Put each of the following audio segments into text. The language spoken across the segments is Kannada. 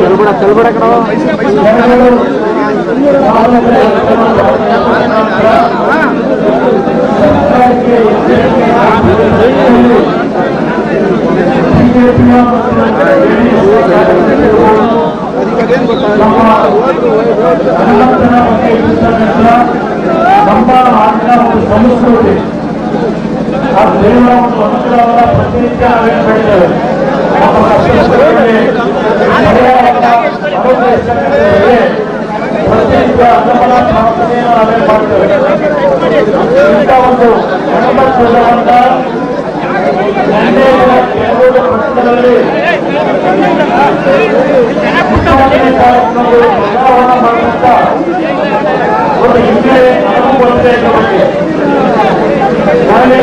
తెలుగుడ తెలుగుడ ఎక్కడ Thank you. ಒಂದು ಸಂಸ್ಕೃತಿ ಆ ದೇವರ ಒಂದು ಅನುಗ್ರಹವನ್ನ ಪ್ರತಿನಿತ್ಯ ಒಂದು ಹಿಂದೆ ಅನುಭವತೆ ಬಗ್ಗೆ ನಾಳೆ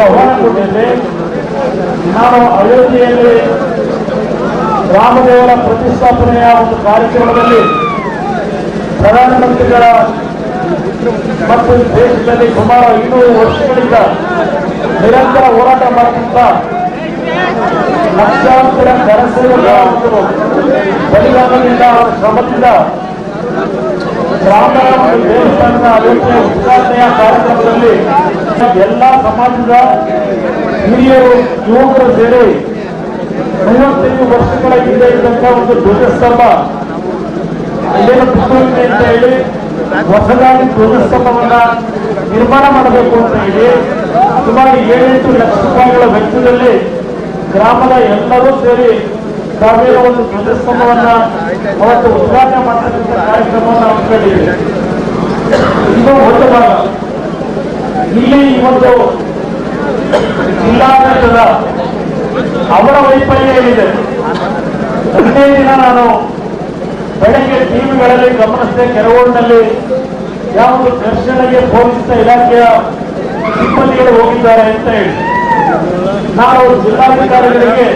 ಆಹ್ವಾನ ಕೊಟ್ಟಿದ್ದೆ ನಾನು ಅಯೋಧ್ಯೆಯಲ್ಲಿ ರಾಮದೇವರ ಪ್ರತಿಷ್ಠಾಪನೆಯ ಒಂದು ಕಾರ್ಯಕ್ರಮದಲ್ಲಿ ಪ್ರಧಾನಮಂತ್ರಿಗಳ ಮತ್ತು ದೇಶದಲ್ಲಿ ಸುಮಾರು ಇನ್ನೂರು ವರ್ಷಗಳಿಂದ ನಿರಂತರ ಹೋರಾಟ ಮಾಡುತ್ತಿದ್ದ ಲಕ್ಷಾಂತರ ಕನಸು ಒಂದು ಬಲಿದಾನದಿಂದ ಶ್ರಮದಿಂದ ಗ್ರಾಮ ದೇವಸ್ಥಾನದ ಅಯೋಧ್ಯೆ ಉದ್ಘಾಟನೆಯ ಕಾರ್ಯಕ್ರಮದಲ್ಲಿ ಎಲ್ಲ ಸಮಾಜದ ಹಿರಿಯರು, ಯುವಕರು ಸೇರಿ ಮೂವತ್ತೈದು ವರ್ಷಗಳ ಹಿಂದೆ ಇದ್ದಂತಹ ಒಂದು ಧ್ವಜಸ್ತಂಭ. ಏನು ಪುಸ್ತಕ ಅಂತ ಹೇಳಿ ಹೊಸದಾಗಿ ಧ್ವಜಸ್ತಂಭವನ್ನ ನಿರ್ಮಾಣ ಮಾಡಬೇಕು ಅಂತ ಹೇಳಿ ಸುಮಾರು ಏಳೆಂಟು ಲಕ್ಷ ರೂಪಾಯಿಗಳ ವೆಚ್ಚದಲ್ಲಿ ಗ್ರಾಮದ ಎಲ್ಲರೂ ಸೇರಿ ತಾವೇ ಒಂದು ಧ್ವಜಸ್ತಂಭವನ್ನ ಅವತ್ತು ಉದ್ಘಾಟನೆ ಮಾಡತಕ್ಕಂಥ ಕಾರ್ಯಕ್ರಮವನ್ನು ಹಮ್ಮಿಕೊಂಡಿದ್ದೀವಿ. ಇದು ಒಂದು ಭಾಗ. ಇಲ್ಲಿ ಇವತ್ತು ಜಿಲ್ಲಾಡಳಿತದ ಅವರ ವೈಫಲ್ಯ ಏನಿದೆ? ಒಂದೇ ದಿನ ನಾನು ಬೆಳಗ್ಗೆ ಟಿವಿಗಳಲ್ಲಿ ಗಮನಿಸಿದೆ, ಕೆರಗೋಡಿನಲ್ಲಿ ಯಾವುದು ಘರ್ಷಣೆಗೆ ಪೊಲೀಸ್ ಇಲಾಖೆಯ ಸಿಬ್ಬಂದಿಗಳು ಹೋಗಿದ್ದಾರೆ ಅಂತ ಹೇಳಿ. ನಾವು ಜಿಲ್ಲಾಧಿಕಾರಿಗಳಿಗೆ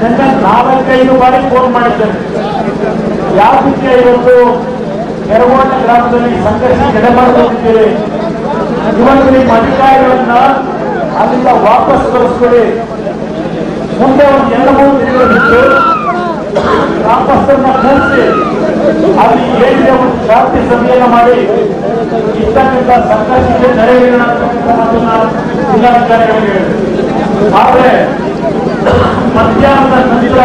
ನಿನ್ನೆ ನಾಲ್ಕೈದು ಬಾರಿ ಫೋನ್ ಮಾಡಿದ್ದೇನೆ. ಯಾವುದಕ್ಕೆ ಇವತ್ತು ಕೆರಗೋಡ ಗ್ರಾಮದಲ್ಲಿ ಸಂಘರ್ಷ ಎಡೆಮಾಡಿಕೊಂಡಿದ್ದೀರಿ ಇವತ್ತು ನಿಮ್ಮ ಅಧಿಕಾರಿಗಳನ್ನ ಅಲ್ಲಿಂದ ವಾಪಸ್ ಕಳಿಸ್ಕೊಡಿ ಮುಂದೆ ಒಂದು ಎರಡು ಮೂರು ಬಿಟ್ಟು ವಾಪಸ್ಸನ್ನ ಕೂರಿಸಿ ಅಲ್ಲಿ ಏನಿದೆ ಒಂದು ಶಾಂತಿ ಸಭೆಯನ್ನ ಮಾಡಿ ಇದ್ದಕ್ಕಿಂತ ಸಂಕಷ್ಟಕ್ಕೆ ನೆರವೇರೋಣ ಜಿಲ್ಲಾಧಿಕಾರಿಗಳಿಗೆ ಹೇಳಿದೆ ಆದ್ರೆ ಮಧ್ಯಾಹ್ನದ ನಂತರ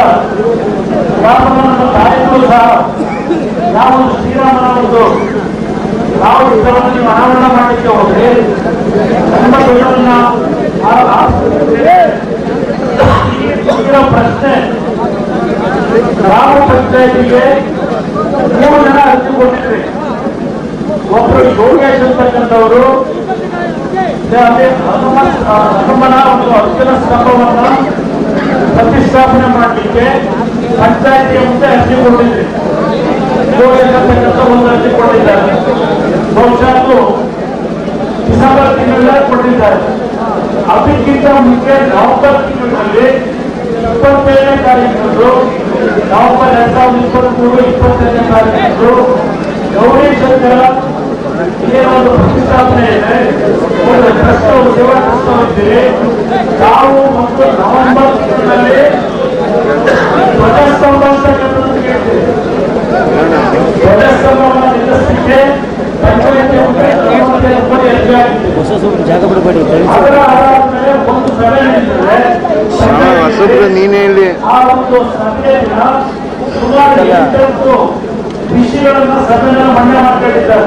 ರಾಮನನ್ನು ತಾಯಿಗಳು ಸಹ ನಾವು ಶ್ರೀರಾಮನ ಒಂದು ನಾವು ಇದರಲ್ಲಿ ನೀವು ಅನಾವರಣ ಮಾಡಲಿಕ್ಕೆ ಹೋದ್ರೆ ನಮ್ಮ ಆಸ್ಪತ್ರೆಗೆ ಪ್ರಶ್ನೆ. ಗ್ರಾಮ ಪಂಚಾಯತಿಗೆ ಮೂರು ಜನ ಅರ್ಜಿ ಕೊಟ್ಟಿದ್ರಿ? ಒಬ್ಬರು ಯೋಗೇಶ್ ಅಂತಕ್ಕಂಥವರು ಹನುಮನ ಒಂದು ಅರ್ಜುನ ಸ್ತಂಭವನ್ನ ಪ್ರತಿಷ್ಠಾಪನೆ ಮಾಡಲಿಕ್ಕೆ ಪಂಚಾಯತಿಯ ಮುಂದೆ ಅರ್ಜಿ ಕೊಟ್ಟಿದ್ರಿ. ಯೋಗೇಶ್ ಅಂತಕ್ಕಂಥ ಒಂದು ಅರ್ಜಿ ಕೊಟ್ಟಿದ್ದಾರೆ. ಬಹುಶಃ ಡಿಸೆಂಬರ್ ತಿಂಗಳಲ್ಲೇ ಕೊಟ್ಟಿದ್ದಾರೆ. ಅದಕ್ಕಿಂತ ಮುಂಚೆ ನವೆಂಬರ್ ತಿಂಗಳಲ್ಲಿ ಇಪ್ಪತ್ತೇಳನೇ ತಾರೀಕು ನವೆಂಬರ್ ಎರಡ್ ಸಾವಿರದ ಇಪ್ಪತ್ಮೂರು ಇಪ್ಪತ್ತೈದನೇ ತಾರೀಕು ಗೌರಿ ಶಂಕರ ಏನೊಂದು ಪ್ರತಿಷ್ಠಾಪನೆ ಇದೆ, ಒಂದು ಟ್ರಸ್ಟ್ ಸೇವಾ ಟ್ರಸ್ಟ್ ನಾವು ಮತ್ತು ನವೆಂಬರ್ ತಿಂಗಳಲ್ಲಿ ಧ್ವಜಸ್ತಂಭ ಅಂತ ಕೇಳ್ತೀವಿ. ಜಾಗ ಬಿಡಬೇಡಿ ಹೊಸಬ್ರು ನೀನೇ ಎಂಟತ್ತು ವಿಷಯಗಳನ್ನ ಸಭೆಯನ್ನು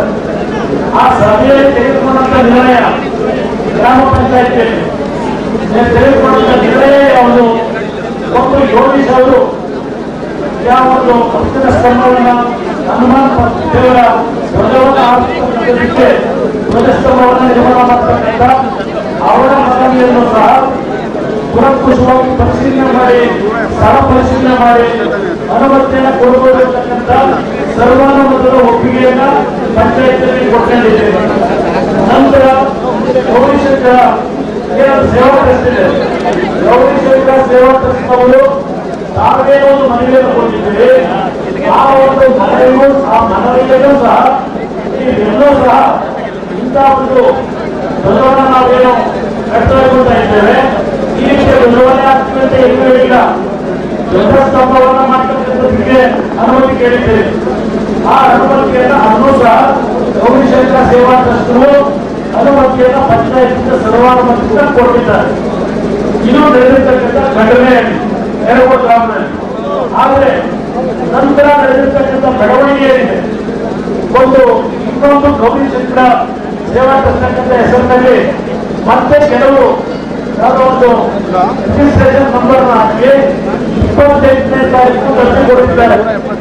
ಆ ಸಭೆಯಲ್ಲಿ ತೆಗೆದುಕೊಂಡಂತ ನಿರ್ಣಯ ಗ್ರಾಮ ಪಂಚಾಯತಿಯಲ್ಲಿ ತೆಗೆದುಕೊಂಡಂತ ನಿರ್ಣಯ ಒಂದು ಯೋಗೀಶ್ ಅವರು ಯಾವ ಒಂದು ಭಕ್ತರ ಸ್ತಂಭವನ್ನ ಹನುಮಾನ್ ದೇವರ ಧ್ವಜವನ್ನು ಹಾಕಿದ್ದಕ್ಕೆ ಧ್ವಜಸ್ತಂಭವನ್ನು ನಿರ್ಮಾಣ ಮಾಡ್ತಕ್ಕಂಥ ಅವರ ಮನವಿಯನ್ನು ಸಹ ಕುಲಂಕುಷವಾಗಿ ಪರಿಶೀಲನೆ ಮಾಡಿ, ಸ್ಥಳ ಪರಿಶೀಲನೆ ಮಾಡಿ ಅನುಮತಿಯನ್ನು ಕೊಡಬಹುದು ಅಂತಕ್ಕಂಥ ಸರ್ವಾನುಮತದ ಒಪ್ಪಿಗೆಯನ್ನ ಪಂಚಾಯತ್ನಲ್ಲಿ ಕೊಟ್ಟಿದ್ದೇವೆ ನಂತರ ಗೌರಿಶಂಕರ ಸೇವಾ ಟ್ರಸ್ಟ್ ಇದೆ. ಗೌರಿಶಂಕರ ಸೇವಾ ಟ್ರಸ್ಟ್ ಅವರು ತಾವೇ ಒಂದು ಮನವಿಯನ್ನು ಕೊಟ್ಟಿದ್ದೇವೆ ಆ ಒಂದು ಮನವಿಗೂ ಆ ಮನವಿಯನ್ನು ಸಹ ಇವೆಲ್ಲೂ ಸಹ ಇಂತಹ ಒಂದು ನಾವೇನು ಇದ್ದೇವೆ. ಈ ರೀತಿಯ ಬದಲಾವಣೆ ಆಗ್ತಿದ್ದಂತೆ ಎಲ್ಲೂ ಇಲ್ಲ ದೊಡ್ಡ ಸ್ತಂಭವನ್ನ ಮಾಡ್ತಕ್ಕಂಥದ್ದಕ್ಕೆ ಅನುಮತಿ ಕೇಳಿದ್ದೇವೆ. ಆ ಅನುಮತಿಯನ್ನ ಅನ್ನೂ ಸಹ ಗೌರಿಶಂಕರ ಸೇವಾ ಟ್ರಸ್ಟ್ರು ಅನುಮತಿಯನ್ನು ಪಂಚಾಯತ್ ಸರ್ವಾನುಮತಿಯಿಂದ ಕೊಟ್ಟಿದ್ದಾರೆ ಇದು ನಡೆದಿರ್ತಕ್ಕಂಥ ಘಟನೆ ಎರಡು ಗ್ರಾಮದಲ್ಲಿ ಆದರೆ ನಂತರ ನಡೆದಿರ್ತಕ್ಕಂಥ ಬೆಳವಣಿಗೆ ಏನಿದೆ ಒಂದು ಇನ್ನೊಂದು ಗೌರಿ ಚಿತ್ರ ಸೇವಾ ತಕ್ಕಂಥ ಹೆಸರಿನಲ್ಲಿ ಮತ್ತೆ ಕೆಲವು ಯಾವುದೋ ಒಂದು ರಿಜಿಸ್ಟ್ರೇಷನ್ ನಂಬರ್ನ ಹಾಕಿ ಇಪ್ಪತ್ತೈದನೇ ತಾರೀಕು ಅರ್ಜಿ ಕೊಡುತ್ತಿದ್ದಾರೆ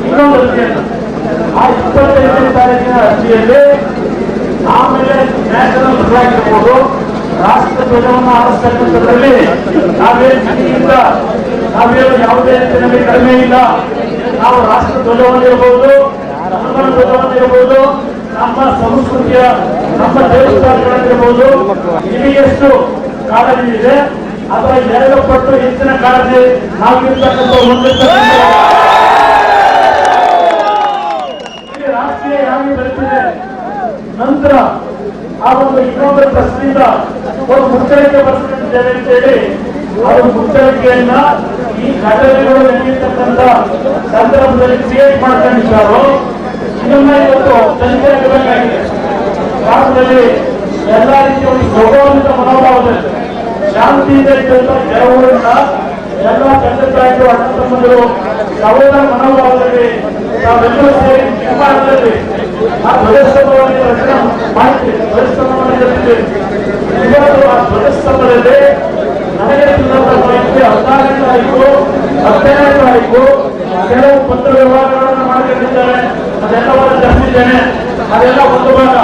ಇನ್ನೊಂದು ಅರ್ಜಿಯನ್ನು ಆ ಇಪ್ಪತ್ತೈದನೇ ತಾರೀಕಿನ ಅರ್ಜಿಯಲ್ಲಿ ಆಮೇಲೆ ನ್ಯಾಷನಲ್ ಫ್ಲಾಗ್ ರಾಷ್ಟ್ರ ಧ್ವಜವನ್ನು ಆರಿಸ್ತಕ್ಕಂಥದ್ರಲ್ಲಿ ನಾವೇನು ನಾವೇನು ಯಾವುದೇ ರೀತಿಯಲ್ಲಿ ಕಡಿಮೆ ಇಲ್ಲ. ನಾವು ರಾಷ್ಟ್ರ ಧ್ವಜವನ್ನಿರಬಹುದು ನಮ್ಮ ಧ್ವಜವನ್ನು ನಮ್ಮ ಸಂಸ್ಕೃತಿಯ, ನಮ್ಮ ದೇವಸ್ಥಾನಗಳಿರ್ಬೋದು ನಿಮಗೆಷ್ಟು ಕಾಳಜಿ ಇದೆ ಅದರ ಎರಡು ಪಟ್ಟು ಹೆಚ್ಚಿನ ಕಾಳಜಿ ನಾವಿರ್ತಕ್ಕಂಥ ಒಂದು ರಾಷ್ಟ್ರೀಯ ಯಾಗಿ ಬೆಳೆದಿದೆ? ನಂತರ ಆ ಒಂದು ಇನ್ನೊಂದು ಪ್ರಶ್ನೆಯಿಂದ ಒಂದು ಮುಚ್ಚಳಿಕೆ ಬರ್ತಿದ್ದೇವೆ ಅಂತೇಳಿ ಅವರು ಮುಚ್ಚಳಿಕೆಯನ್ನ ಈ ಘಟನೆಗಳು ನಡೆಯತಕ್ಕಂಥ ಸಂದರ್ಭದಲ್ಲಿ ಕ್ರಿಯೇಟ್ ಮಾಡ್ಕೊಂಡಿದ್ದಾರೋ ಇದನ್ನ ಇವತ್ತು ತನಿಖೆ ಆಗಬೇಕಾಗಿದೆ ಭಾರತದಲ್ಲಿ ಎಲ್ಲ ರೀತಿಯ ಒಂದು ಗೌರವಂತ ಮನೋಭಾವದಲ್ಲಿ ಶಾಂತಿಯಿಂದ ಇದ್ದಂತ ಕೆಲವರಿಂದ ಎಲ್ಲ ತಂದೆ ತಾಯಿಗಳು ಅಣ್ಣ ತಮ್ಮಂದಿರು ಸಹೋದರ ಮನೋಭಾವದಲ್ಲಿ ತಾವೆಲ್ಲರೂ ಸೇರಿ ನಿರ್ಮಾಣದಲ್ಲಿ ಆ ಧ್ವಜಸ್ತಂಭವನ್ನು ರಚನೆ ಮಾಡಿದ್ವಿ. ಧ್ವಜಸ್ತಂಭವನ್ನು ಇವತ್ತು ಆ ಧ್ವಜಸ್ತಂಭದಲ್ಲಿ ನನಗೆ ತಿಳಿದಂತ ಹದಿನಾರನೇ ತಾರೀಕು ಹದಿನೈದು ತಾರೀಕು ಕೆಲವು ಪತ್ರ ವ್ಯವಹಾರಗಳನ್ನು ಮಾಡಿಕೊಂಡಿದ್ದಾರೆ. ಅದೆಲ್ಲವನ್ನು ತಿಳಿಸಿದ್ದೇನೆ ಅದೆಲ್ಲ ಒಂದು ಭಾಗ.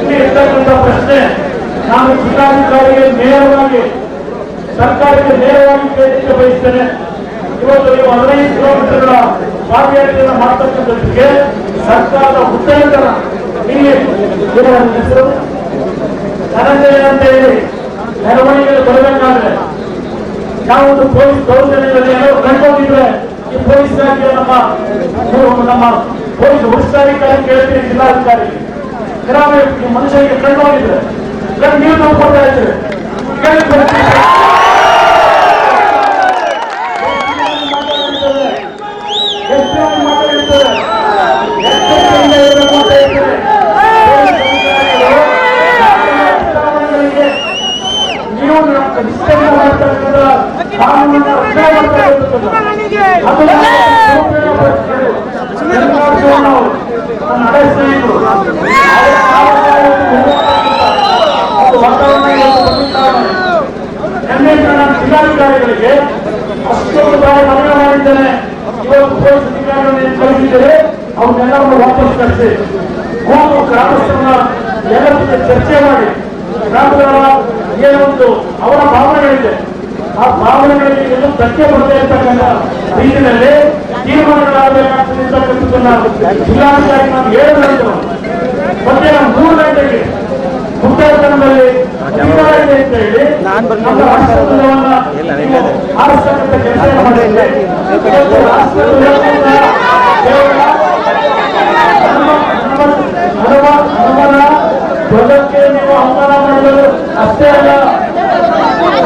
ಇಲ್ಲಿ ಇರ್ತಕ್ಕಂಥ ಪ್ರಶ್ನೆ, ನಾನು ಜಿಲ್ಲಾಧಿಕಾರಿಗೆ ನೇರವಾಗಿ, ಸರ್ಕಾರಕ್ಕೆ ನೇರವಾಗಿ ಕೇಳಲಿಕ್ಕೆ ಬಯಸ್ತೇನೆ. ಇವತ್ತು ನೀವು ಹದಿನೈದು ಕಿಲೋಮೀಟರ್ಗಳ ಪಾದಯಾತ್ರೆಯನ್ನು ಮಾಡ್ತಕ್ಕಂಥದ್ದಕ್ಕೆ ಸರ್ಕಾರದ ಉತ್ತೇಜನ. ಇಲ್ಲಿ ಹೆಸರು? ಧನಂಜಯ ಅಂತ ಹೇಳಿ ಮೆರವಣಿಗೆ ಬರಬೇಕಾದ್ರೆ. ಯಾವೊಂದು ಪೊಲೀಸ್ ದೌರ್ಜನ್ಯದಲ್ಲಿ ಎಲ್ಲರೂ ಕಂಡುಕೊಂಡಿದ್ರೆ ಈ ಪೊಲೀಸ್ ಇಲಾಖೆಯ ನಮ್ಮ ನಮ್ಮ ಪೊಲೀಸ್ ವರಿಷ್ಠಾಧಿಕಾರಿ ಕೇಳ್ತೀನಿ ಜಿಲ್ಲಾಧಿಕಾರಿ. ಗ್ರಾಮ ಮನುಷ್ಯರಿಗೆ ಕಂಡು ಹೋಗಿದ್ರೆ ಕಣ್ಣು ನೀರು ನಾವು ಕೊಡ್ತಾ ಇದ್ದೇವೆ ಜಿಲ್ಲಾಧಿಕಾರಿಗಳಿಗೆ ಅಷ್ಟೊಂದು ಬಾರಿ ಮನವಿ ಮಾಡಿದ್ದೇನೆ ಇವತ್ತು ಪೊಲೀಸ್ ಅಧಿಕಾರಿಗಳನ್ನು ಕಳಿಸಿದರೆ ಅವನ್ನೆಲ್ಲವನ್ನು ವಾಪಸ್ ಕಳಿಸಿ ಹೋಗು ಗ್ರಾಮಸ್ಥರನ್ನ ಎಲ್ಲರ ಚರ್ಚೆ ಮಾಡಿ ಗ್ರಾಮದವರ ಏನೊಂದು ಅವರ ಭಾವನೆಗಳಿದೆ ಆ ಭಾವನೆಗಳಿಗೆ ಧಕ್ಕೆ ಬರದೇ ಇರ್ತಕ್ಕಂಥ ರೀತಿಯಲ್ಲಿ ತೀರ್ಮಾನಗಳಾಗಬೇಕಾಗ್ತದೆ ಅಂತಕ್ಕಂಥದ್ದನ್ನ ಜಿಲ್ಲಾಧಿಕಾರಿ ನಾನು ಹೇಳಿದ್ರು ಮಧ್ಯಾಹ್ನ ಮೂರು ಗಂಟೆಗೆ ಮುಕ್ತಾಯತನದಲ್ಲಿ ಅಂತ ಹೇಳಿ ನೀವು. ಆರಿಸ್ತಕ್ಕಂಥ ಕೆಲಸ ಹನುಮ ಹನುಮನ ಧ್ವಜಕ್ಕೆ ನೀವು ಮಾಡಿದರು ಅಷ್ಟೇ ಅಲ್ಲ.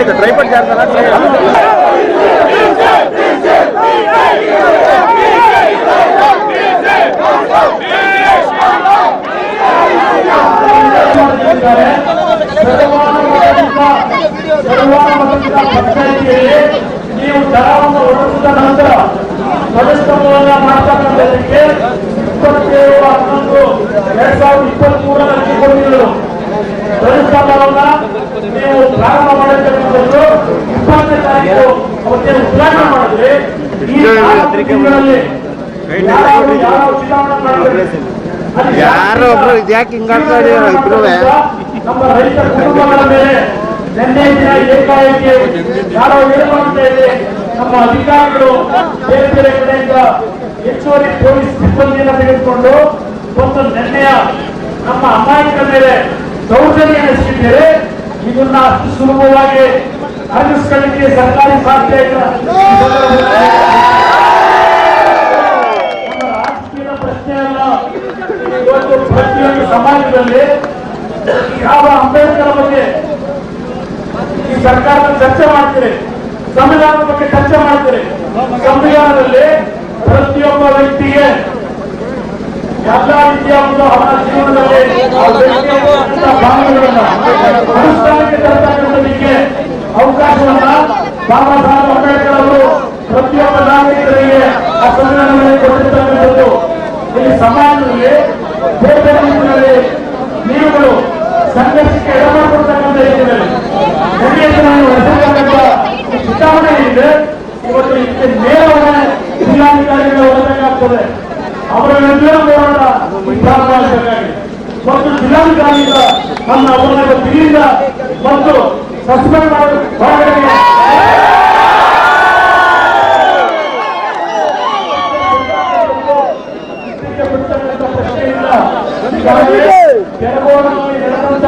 ಹೇಳಿದ್ದು ಸರ್ವಾನುಮತದಿಂದ ಪಂಚಾಯಿತಿಯಲ್ಲಿ ನೀವು ದರವನ್ನು ಹೊರಡಿಸಿದ ನಂತರ ಹನ್ನೊಂದು ಎರಡ್ ಸಾವಿರದ ಇಪ್ಪತ್ತ್ ಮೂರರಲ್ಲಿ ಹಂಚಿಕೊಂಡಿದ್ದರು ಧ್ವಜಸ್ತಂಭವನ್ನ ನೀವು ಪ್ರಾರಂಭ ಮಾಡಿರ್ತಕ್ಕಂಥದ್ದು ಇಪ್ಪತ್ತನೇ ತಾರೀಕು ಉದ್ಘಾಟನೆ ಮಾಡಿದ್ರೆ ಈ ತಿಂಗಳಲ್ಲಿ ಯಾರು ಒಬ್ರು ಇದ್ಯಾಕೆ ಹಿಂಗಾಡ್ತಾ ಇದೀರ ಇಬ್ರು ನಮ್ಮ ರೈತ ಕುಟುಂಬಗಳ ಮೇಲೆ ನಿನ್ನೆ ದಿನ ಏಕಾಏಕಿ ಯಾರೋ ಏನು ನಮ್ಮ ಅಧಿಕಾರಿಗಳು ಬೇರೆ ಬೇರೆ ಹೆಚ್ಚುವರಿ ಪೊಲೀಸ್ ಸಿಬ್ಬಂದಿಯನ್ನು ತೆಗೆದುಕೊಂಡು ಒಂದು ನಿನ್ನೆಯ ನಮ್ಮ ಅಮಾಯಕರ ಮೇಲೆ ದೌರ್ಜನ್ಯ ನಡೆಸಿದ್ದಾರೆ. ಇದನ್ನ ಸುಲಭವಾಗಿ ಅರಗಿಸ್ಕೊಳ್ಳಿಕ್ಕೆ ಸರ್ಕಾರಿ ಸಾಧ್ಯ ಇಲ್ಲ. ರಾಜಕೀಯ ಪ್ರಶ್ನೆ ಅಲ್ಲ. ಇವತ್ತು ಪ್ರತಿಯೊಂದು ಸಮಾಜದಲ್ಲಿ ಯಾವ ಅಂಬೇಡ್ಕರ್ ಬಗ್ಗೆ ಈ ಸರ್ಕಾರದ ಚರ್ಚೆ ಮಾಡ್ತೀರಿ? ಸಂವಿಧಾನದ ಬಗ್ಗೆ ಚರ್ಚೆ ಮಾಡ್ತೀರಿ? ಸಂವಿಧಾನದಲ್ಲಿ ಪ್ರತಿಯೊಬ್ಬ ವ್ಯಕ್ತಿಗೆ ಎಲ್ಲ ರೀತಿಯ ಒಂದು ಅವರ ಜೀವನದಲ್ಲಿ ಭಾಗಗಳನ್ನ ಅನುಷ್ಠಾನಕ್ಕೆ ತರತಕ್ಕಂಥದಕ್ಕೆ ಅವಕಾಶವನ್ನ ಬಾಬಾ ಸಾಹೇಬ್ ಅಂಬೇಡ್ಕರ್ ಅವರು ಪ್ರತಿಯೊಬ್ಬ ನಾಗರಿಕರಿಗೆ ಆ ಸಂವಿಧಾನದಲ್ಲಿ ಕೊಟ್ಟಿರ್ತಕ್ಕಂಥದ್ದು. ಇಲ್ಲಿ ಸಮಾಜದಲ್ಲಿ ಬೇರೆ ರೀತಿಯಲ್ಲಿ ನೀವುಗಳು ಸಂಘರ್ಷಕ್ಕೆ ಎಡಮಾಡ್ಕೊಡ್ತಕ್ಕಂಥ ರೀತಿಯಲ್ಲಿ ನಡೆಯನ್ನು ನಡೆಸತಕ್ಕಂಥ ಚುನಾವಣೆ ಇದೆ ಇವತ್ತು ಇದಕ್ಕೆ ನೇರವಾಗಿ ಜಿಲ್ಲಾಧಿಕಾರಿಗಳು ಹೊರಬೇಕಾಗ್ತದೆ ಅವರ ವಿರುದ್ಧ ಹೋರಾಟ ಪ್ರಾರಂಭ ಆಗಬೇಕಾಗಿದೆ ಜಿಲ್ಲಾಧಿಕಾರಿಯಿಂದ ನನ್ನ ಅವರನ್ನ ದಿಲ್ಲಿಯಿಂದ ಮತ್ತು ಸಸ್ಪೆಂಡ್ ಮಾಡಿ ಹೊರಗಡೆ ಇದಕ್ಕೆ ಬಿಡ್ತಕ್ಕಂಥ ಪ್ರಶ್ನೆ ಇಲ್ಲ. ಹೀಗಾಗಿ ಕೆರಗೋಡಿನಲ್ಲಿ ನಡೆದಂತ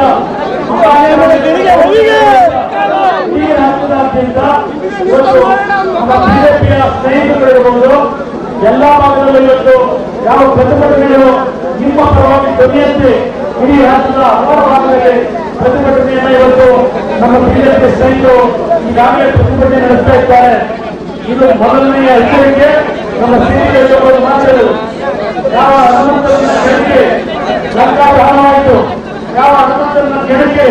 ಈ ರಾಜ್ಯದಾದ್ಯಂತ ಬಿಜೆಪಿಯ ಎಲ್ಲಾ ಭಾಗದಲ್ಲೂ ಇವತ್ತು ಯಾವ ಪ್ರತಿಭಟನೆಗಳು ನಿಮ್ಮ ಪರವಾಗಿ ಧ್ವನಿಯಂತೆ ಇಡೀ ರಾಷ್ಟ್ರದ ಹಲವಾರು ಭಾಗದಲ್ಲಿ ಪ್ರತಿಭಟನೆಯನ್ನ ಇವತ್ತು ನಮ್ಮ ಬಿಜೆಪಿ ಸ್ನೇಹಿತರು ಈಗಾಗಲೇ ಪ್ರತಿಭಟನೆ ನಡೆಸ್ತಾ ಇದ್ದಾರೆ. ಇದು ಮೊದಲನೆಯ ಎಚ್ಚರಿಕೆ. ನಮ್ಮ ಸಿರಿಯಲ್ಲಿ ಮಾತಗಳು ಯಾವ ಹನುಮಂತನ ಸರ್ಕಾರ ಹಣವಾಯಿತು ಯಾವ ಹನುಮಂತನ ಕೆಳಗೆ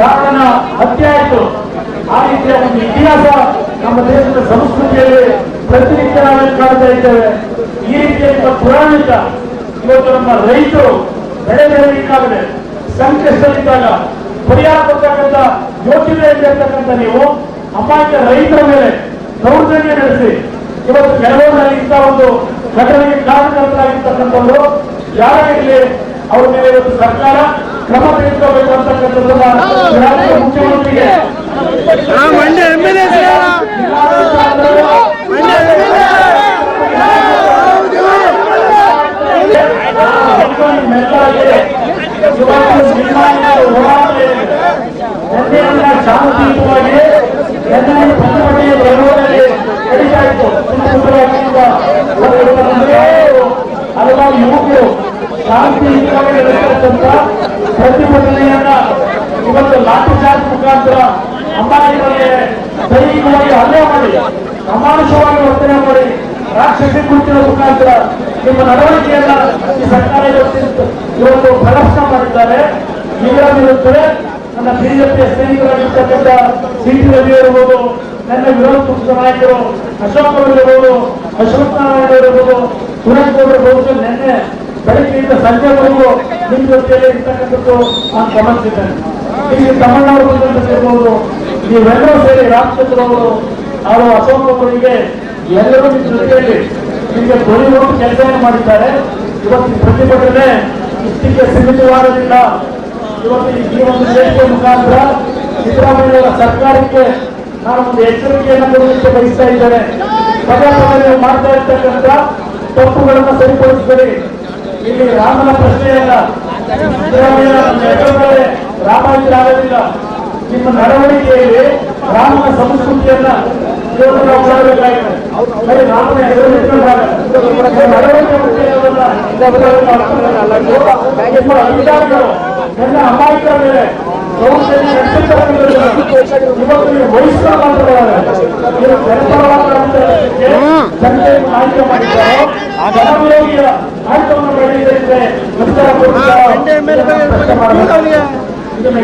ರಾವಣನ ಹತ್ಯೆ ಆಯಿತು. ಆ ರೀತಿಯ ಒಂದು ಇತಿಹಾಸ ನಮ್ಮ ದೇಶದ ಸಂಸ್ಕೃತಿಯಲ್ಲಿ ಪ್ರತಿನಿತ್ಯ ನಾವೇನು ಕಾಣ್ತಾ ಇದ್ದೇವೆ. ಈ ರೀತಿಯ ಪುರಾಣಿಕ ಇವತ್ತು ನಮ್ಮ ರೈತರು ಬೆಳೆಯಲಿಕ್ಕಾಗದೆ ಸಂಕಷ್ಟದಲ್ಲಿದ್ದಾಗ ಪರಿಹಾರ ಕೊಡ್ತಕ್ಕಂಥ ಯೋಚನೆ ಇರ್ತಕ್ಕಂಥ ನೀವು ಅಮಾಯಕ ರೈತರ ಮೇಲೆ ದೌರ್ಜನ್ಯ ನಡೆಸಿ. ಇವತ್ತು ಕೆಲವರಲ್ಲಿ ಇಂಥ ಒಂದು ಘಟನೆಗೆ ಕಾರಣಕರ್ತರಾಗಿರ್ತಕ್ಕಂಥವರು ಯಾರೇ ಇರಲಿ ಅವ್ರ ಮೇಲೆ ಇವತ್ತು ಸರ್ಕಾರ ಕ್ರಮ ತೆಗೆದುಕೋಬೇಕು ಅಂತಕ್ಕಂಥದ್ದನ್ನ ಈ ರಾಜ್ಯದ ಮೆಟ್ಟಾಗಿದೆ ಮಂಡ್ಯ ಎಂ ಎಲ್ ಎ ಶಾಂತಿಯುತವಾಗಿ ಎಲ್ಲರೂ ಪ್ರತಿಭಟನೆಯ ಪ್ರಯೋಗದಲ್ಲಿ ನಡೀತಾ ಇತ್ತು. ಹಲವಾರು ಯುವಕರು ಶಾಂತಿಯುತವಾಗಿ ನಡೆಸತಕ್ಕಂಥ ಪ್ರತಿಭಟನೆಯನ್ನ ಇವತ್ತು ಲಾಠಿ ಚಾರ್ಜ್ ಮುಖಾಂತರ ಅಮಾಯಕರಿಗೆ ದೈಹಿಕವಾಗಿ ಹಲ್ಲೆ ಮಾಡಿ ಅಮಾನುಷವಾಗಿ ವರ್ತನೆ ಮಾಡಿ ರಾಕ್ಷಸಿ ಕೃತ್ಯದ ಮುಖಾಂತರ ನಿಮ್ಮ ನಡವಳಿಕೆಯನ್ನ ಈ ಸರ್ಕಾರ ಇವತ್ತು ಪ್ರದರ್ಶನ ಮಾಡಿದ್ದಾರೆ. ಇದರ ವಿರುದ್ಧ ನನ್ನ ಬಿಜೆಪಿಯ ಸ್ನೇಹಿತರಾಗಿರ್ತಕ್ಕಂಥ ಸಿಟಿ ರವಿ ಇರಬಹುದು ನನ್ನ ವಿರೋಧ ಪಕ್ಷದ ನಾಯಕರು ಅಶೋಕ್ ಅವರು ಇರಬಹುದು ಅಶ್ವಥ್ ನಾರಾಯಣ ಇರಬಹುದು ಸುರೇಶ್ ಅವರು ಇರಬಹುದು ನಿನ್ನೆ ಬೆಳಗ್ಗೆಯಿಂದ ಸಂಜೆವರೆಗೂ ನಿಮ್ಮ ಜೊತೆಯಲ್ಲಿ ಇರ್ತಕ್ಕಂಥದ್ದು ನಾನು ಗಮನಿಸಿದ್ದೇನೆ. ಇಲ್ಲಿ ತಮಿಳುನಾಡು ಬಂದಂತಿರ್ಬೋದು ನೀವೆಲ್ಲರೂ ಸೇರಿ ರಾಮಚಂದ್ರ ಅವರು ಅವರು ಅಶೋಕ್ ಅವರಿಗೆ ಎಲ್ಲರೂ ನಿಮ್ಮ ಜೊತೆಯಲ್ಲಿ ನಿಮಗೆ ಕೊಟ್ಟು ಕೆಲಸವನ್ನು ಮಾಡಿದ್ದಾರೆ. ಇವತ್ತು ಪ್ರತಿಭಟನೆ ಇಷ್ಟಕ್ಕೆ ಸೀಮಿತವಾಗಲಿಲ್ಲ ಇವತ್ತು ಈ ಒಂದು ವೇದಿಕೆ ಮುಖಾಂತರ ಸಿದ್ದರಾಮಯ್ಯ ಸರ್ಕಾರಕ್ಕೆ ನಾನು ಒಂದು ಎಚ್ಚರಿಕೆಯನ್ನು ಕೊಡಲಿಕ್ಕೆ ಬಯಸ್ತಾ ಇದ್ದೇನೆ. ಪದೇ ಮಾಡ್ತಾ ಇರ್ತಕ್ಕಂಥ ತಪ್ಪುಗಳನ್ನು ಸರಿಪಡಿಸಿದರೆ ಇಲ್ಲಿ ರಾಮನ ಪ್ರಶ್ನೆಯಲ್ಲ ಸಿದ್ದರಾಮಯ್ಯ ರಾಮಾಯಣ ಆಗೋದಿಲ್ಲ ನಿಮ್ಮ ನಡವಳಿಕೆಯಲ್ಲಿ ರಾಮನ ಸಂಸ್ಕೃತಿಯನ್ನ ನಾವು ಮಾಡಬೇಕಾಗಿದೆ ಇದನ್ನ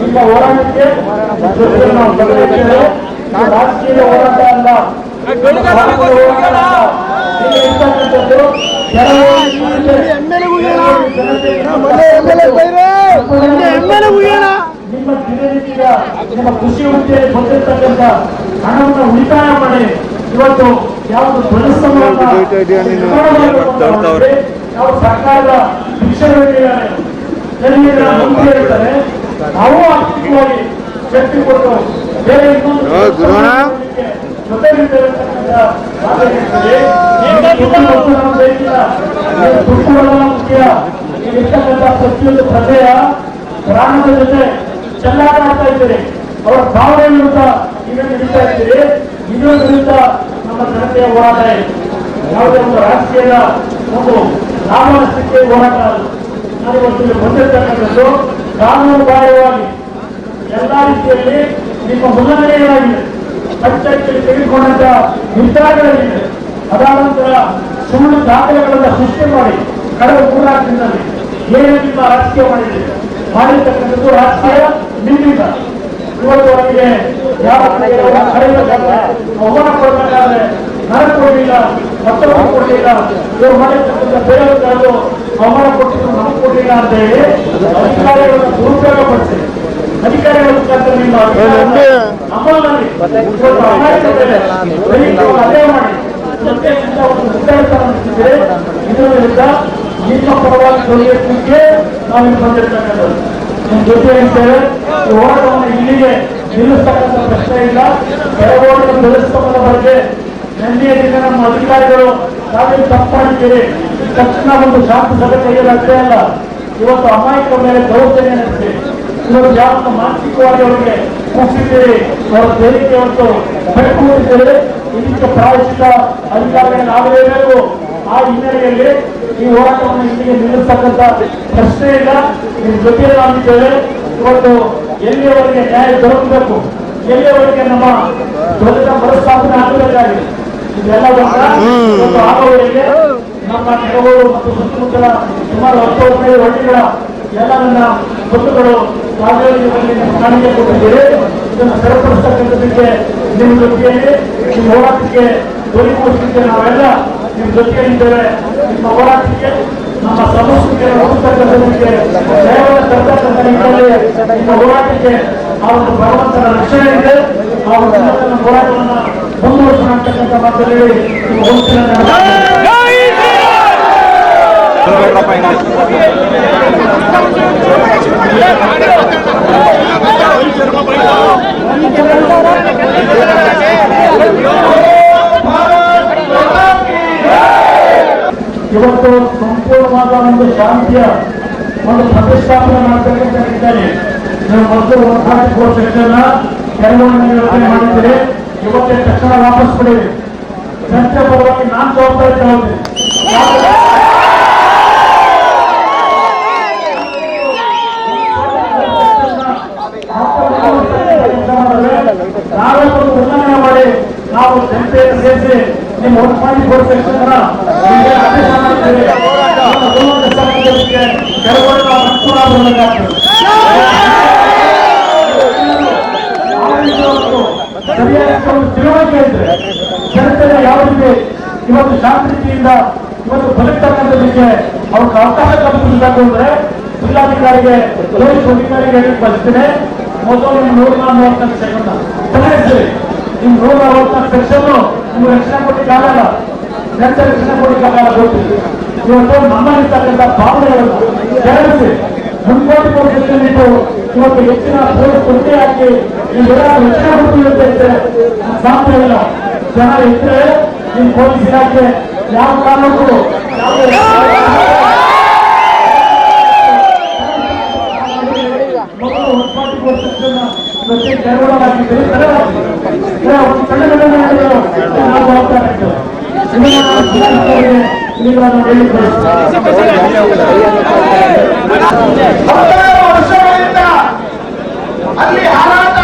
ನಿಮ್ಮ ಹೋರಾಟಕ್ಕೆ ರಾಜಕೀಯ ಹೋರಾಟ ಅಲ್ಲ. ನಿಮ್ಮ ದಿನನಿತ್ಯದ ನಿಮ್ಮ ಕೃಷಿ ಹುದ್ದೆಯಲ್ಲಿ ಬಂದಿರತಕ್ಕಂಥ ಹಣವನ್ನು ಉಳಿತಾಯ ಮಾಡಿ. ಇವತ್ತು ಯಾವುದು ಧ್ವಜಸ್ತಂಭವನ್ನ ಯಾವ ಸರ್ಕಾರದ ಶಿಕ್ಷಣ ನಾವು ಆರ್ಥಿಕವಾಗಿ ಶಕ್ತಿ ಕೊಟ್ಟು ಇರ್ತಕ್ಕಂಥ ಪ್ರತಿಯೊಂದು ಪ್ರಜೆಯ ಪ್ರಾಣದ ಜೊತೆ ಚೆಲ್ಲಾಟ ಆಡ್ತಾ ಇದ್ದೀರಿ ಅವರ ಭಾವನೆ ವಿರುದ್ಧ ಈಗ ಇದ್ದೀರಿ ಇದರ ನಮ್ಮ ಜನತೆಯ ಹೋರಾಟ ಯಾವುದೇ ಒಂದು ರಾಜಕೀಯದ ಒಂದು ಲಾಭನಷ್ಟಕ್ಕೆ ಹೋರಾಟ ಅಲ್ಲ ನಾನು ಇವತ್ತು ಬಂದಿರ್ತಕ್ಕಂಥದ್ದು ಎಲ್ಲ ರೀತಿಯಲ್ಲಿ ನಿಮ್ಮ ಉಲ್ಲಂಘನೆಗಳಾಗಿದೆ ಪಂಚಾಯತಿಯಲ್ಲಿ ತೆಗೆದುಕೊಂಡಂತ ನಿರ್ಧಾರಗಳೇನಿದೆ ಅದಾದ ನಂತರ ಸುಳ್ಳು ದಾಖಲೆಗಳನ್ನು ಸೃಷ್ಟಿ ಮಾಡಿ, ಕಳೆದ ಮೂರ್ನಾಲ್ಕು ದಿನದಲ್ಲಿ ಏನು ನಿಮ್ಮ ರಾಜಕೀಯ ಮಾಡಿದೆ ಮಾಡಿರ್ತಕ್ಕಂಥದ್ದು ರಾಜಕೀಯ ನಿಮ್ಮಿಂದ. ಇವತ್ತು ಅವರಿಗೆ ಯಾವ ಅವಮಾನ ಕೊಡಬೇಕಾದ್ರೆ ನನಗೆ ಕೊಡಲಿಲ್ಲ, ಮತ್ತೊಬ್ಬರು ಕೊಡಲಿಲ್ಲ. ಇವರು ಮಾಡಿರ್ತಕ್ಕಂಥ ಬೇರೆ ಅವಮಾನ ಕೊಟ್ಟಿದ್ದು ನಮಗೆ ಕೊಡಲಿಲ್ಲ ಅಂತ ಹೇಳಿ ಅಧಿಕಾರಿಗಳನ್ನು ದುರುಪಯೋಗ ಪಡಿಸಿ ಅಧಿಕಾರಿಗಳ ಮುಖಾಂತರ ನಿಮ್ಮ ಹಲ್ಲೆ ಮಾಡಿ ಜನತೆಯಿಂದ ಒಂದು ಮುದ್ದಾಡಿತ ನಡೆಸಿದ್ರೆ ಇದರ ವಿರುದ್ಧ ನಿಮ್ಮ ಪರವಾಗಿ ತೊಲಗಿಸಲಿಕ್ಕೆ ನಾವು ಬಂದಿರ್ತಕ್ಕಂಥದ್ದು ನಿಮ್ಮ ಜೊತೆ ಹೋರಾಟವನ್ನು ಇಲ್ಲಿಗೆ ನಿಲ್ಲಿಸ್ತಕ್ಕಂಥ ಪ್ರಶ್ನೆ ಇಲ್ಲ ಕೆಳಗೋಡಿನ ಬೆಳೆಸ್ತಕ್ಕಂಥ ಬಗ್ಗೆ ನೆನ್ನೆಯ ನಮ್ಮ ಅಧಿಕಾರಿಗಳು ನಾವೇನು ತಪ್ಪು ಮಾಡಿದ್ದೀರಿ ತಕ್ಷಣ ಒಂದು ಶಾಂತ ಸಭೆ ತೆಗೆಯಲಾಗ್ತೇ ಅಲ್ಲ ಇವತ್ತು ಅಮಾಯಕರ ಮೇಲೆ ದೌರ್ಜನ್ಯ ಇವತ್ತು ಯಾವ ಮಾನಸಿಕವಾಗಿ ಅವರಿಗೆ ಮುಗಿಸಿದ್ದೀರಿ ಅವರ ಬೇಡಿಕೆ ಇವತ್ತು ಬೆಳಕುತ್ತಿದ್ದೇವೆ ಇದಕ್ಕೆ ಪ್ರಾಯಶ್ಚಿತ ಆಗಲೇಬೇಕು ಆ ಹಿನ್ನೆಲೆಯಲ್ಲಿ ಈ ಹೋರಾಟವನ್ನು ಇಲ್ಲಿಗೆ ನಿಲ್ಲಿಸ್ತಕ್ಕಂಥ ಪ್ರಶ್ನೆ ಇಲ್ಲ. ನಿಮ್ಮ ಜೊತೆ ನಾವಿದ್ದೇವೆ ಇವತ್ತು ಎಲ್ಲಿಯವರೆಗೆ ನ್ಯಾಯ ದೊರಕಬೇಕು? ಎಲ್ಲಿಯವರೆಗೆ ನಮ್ಮ ಧ್ವಜದ ಮರುಸ್ಥಾಪನೆ ಆಗಬೇಕಾಗಿದೆ? ಇದೆಲ್ಲವನ್ನ ಇವತ್ತು ಆಗುವವರೆಗೆ ನಮ್ಮ ನೆರವು ಮತ್ತು ಸುತ್ತಮುತ್ತಲ ಸುಮಾರು ಹತ್ತು ಹದಿನೈದು ಹಳ್ಳಿಗಳ ಎಲ್ಲ ನನ್ನ ಬಂಧುಗಳು ಕಾಣಿಕೆ ಇದನ್ನು ಸರಿಪಡಿಸ್ತಕ್ಕಂಥದ್ದಕ್ಕೆ ನಿಮ್ಮ ಜೊತೆಯಲ್ಲಿ, ನಿಮ್ಮ ಹೋರಾಟಕ್ಕೆ ಧ್ವನಿಗೂಡಿಸಲಿಕ್ಕೆ ನಾವೆಲ್ಲ ನಿಮ್ಮ ಜೊತೆಯಲ್ಲಿದ್ದೇವೆ. ನಿಮ್ಮ ಹೋರಾಟಕ್ಕೆ, ನಮ್ಮ ಸಂಸ್ಕೃತಿಗೆ ಹೋಗ್ತಕ್ಕಂಥದಕ್ಕೆ ಜಯವನ್ನು ತರ್ತಕ್ಕಂಥ ನಿಮ್ಮಲ್ಲಿ ನಿಮ್ಮ ಹೋರಾಟಕ್ಕೆ ಆ ಒಂದು ಭಗವಂತನ ರಕ್ಷಣೆ ಇದೆ. ಆ ಒಂದು ಹೋರಾಟವನ್ನು ಮುಂದುವರಿಸೋಣ ಅಂತಕ್ಕಂಥ ಮಾತಲ್ಲಿ ನಿಮ್ಮ ಹಿಂದೆ ಇವತ್ತು ಸಂಪೂರ್ಣವಾದ ಒಂದು ಶಾಂತಿಯ ಒಂದು ಪ್ರತಿಷ್ಠಾಪನೆ ಮಾಡತಕ್ಕಂಥ ನಿಟ್ಟಿನಲ್ಲಿ ನೀವು ಮೊದಲು ಒಂದು ಫಾರ್ಟಿ ಫೋರ್ ಸೆಕ್ಷನ್ ಕೆಲವೊಂದು ಯೋಚನೆ ಮಾಡಿದ್ದೀರಿ ಇವತ್ತೇ ತಕ್ಷಣ ವಾಪಸ್ ಕೊಡಿರಿ ಜನತೆ ಪರವಾಗಿ ನಾನು ಜವಾಬ್ದಾರಿ ತಗೊಳ್ತೀನಿ ನಾವೇ ಒಂದು ಉಲ್ಲಂಘನೆ ಮಾಡಿ ನಾವು ಜನತೆಯನ್ನು ಸೇರಿಸಿ ನಿಮ್ಮ ಒಂದು ಪಾಯಿಂಟ್ ಫೋರ್ ಸೆಕ್ಷನ್ ಆದೇಶ ಮಾಡಿದ್ದೇವೆ ನಮ್ಮ ಗುರುವಿನ ಸಮಾಜಕ್ಕೆ ಕೆಲವರು ನಾವು ಅನುಕೂಲ. ಸರಿಯಾದ ತಿಳುವಳಿಕೆ ಇದ್ರೆ ಜನತೆಯ ಯಾವ ರೀತಿ ಇವತ್ತು ಶಾಂತಿಯಿಂದ ಇವತ್ತು ಬದುಕ್ತಕ್ಕಂಥದಕ್ಕೆ ಅವ್ರಿಗೆ ಅವಕಾಶ ಕಲ್ಪಿಸಬೇಕು ಅಂದ್ರೆ ಜಿಲ್ಲಾಧಿಕಾರಿಗೆ, ಪೊಲೀಸ್ ಅಧಿಕಾರಿಗೆ ಬರ್ತೇನೆ ಮೊದಲು ನೂರ ನಲವತ್ನಾಲ್ಕು ಸೆಕೆಂಡ್ ಗಮನಿಸಿ ನಿಮ್ ನೂರ ಅರವತ್ತ ಸೆಕ್ಷನ್ ನಿಮ್ಗೆ ರಕ್ಷಣೆ ಕೊಡ್ಲಿಕ್ಕೆ ಆಗಲ್ಲ ನೆಂಟ ರಕ್ಷಣೆ ಕೊಡ್ಲಿಕ್ಕೆ ಆಗಲ್ಲ ಗೊತ್ತಿಲ್ಲ ಇವತ್ತು ನಮ್ಮಲ್ಲಿರ್ತಕ್ಕಂಥ ಭಾವನೆಗಳನ್ನು ಕೆರಳಿಸಿ ಮುನ್ಕೋಟಿ ಕೊಡ್ತಿದ್ರೆ ನೀವು ಇವತ್ತು ಹೆಚ್ಚಿನ ಪೊಲೀಸ್ ಕೊರತೆ ಹಾಕಿ ನೀವೆಲ್ಲ ರಕ್ಷಣೆ ಕೊಡ್ತೀವಿ ಅಂತ ಇದ್ರೆ ಸಾಧ್ಯ ಇಲ್ಲ. ಜನ ಇದ್ರೆ ನಿಮ್ ಪೊಲೀಸ್ ಇಲಾಖೆ ಯಾವ ಕಾರಣಕ್ಕೂ ಯಾವುದೇ ಪ್ರತಿ ಕೈಗೊಳ್ಳಲಾಗಿದ್ದರೆ ಒಂದು ಸಣ್ಣ ಬೆಳವಣಿಗೆಗಳು ನಾವು ಆಗ್ತಾ ಇರ್ತೇವೆ. ಇದನ್ನ ನಾವು ಜಿಲ್ಲಾಧಿಕಾರಿಗೆ ಈಗ ನಾನು ಹೇಳಿದ್ದೇನೆ. ಹತ್ತಾರು ವರ್ಷಗಳಿಂದ ಅಲ್ಲಿ ಹಾರಾಟ